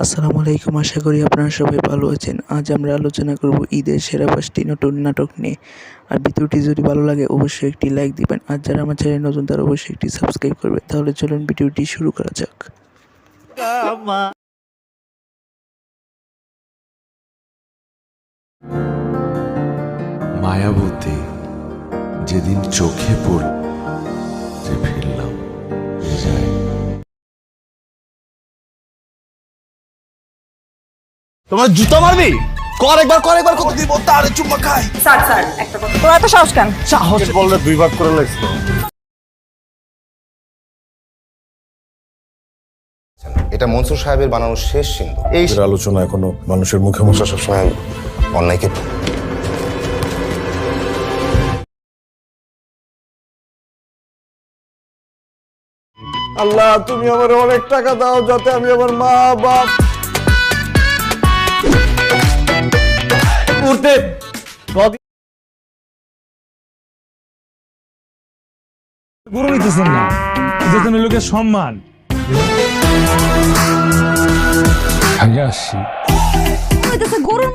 আসসালামু আলাইকুম, আশা করি আপনারা সবাই ভালো আছেন। আজ আমরা আলোচনা করব ঈদের সেরা পাঁচটি নতুন নাটক নিয়ে। আর ভিডিওটি যদি ভালো লাগে, অবশ্যই একটি লাইক দিবেন। আর যারা আমার চ্যানেল নতুন, তারা অবশ্যই একটি সাবস্ক্রাইব করবে তাহলে চলুন ভিডিওটি শুরু করা যাক। মায়াবতী যেদিন চোখে পড়ল, যে ফিরলাম। তোমার জুতো মারবি? কর একবার কর একবার কত দিব? তারে চুম্মা খাই। স্যার স্যার একটা কথা। তোর এত সাহস কেন? সাহস বললে দুই ভাগ করে লাগছিল এটা মনসুর সাহেবের বানানো শেষ সিন্ধু। এই আলোচনা এখনও মানুষের মুখে মুখে সবসময় অন্যায়কে আল্লাহ তুমি আমার অনেক টাকা দাও যাতে আমি আমার মা বাপ গরু নিতেছেন না। যেতেন লোকের সম্মান। আমি আসছি। গরুর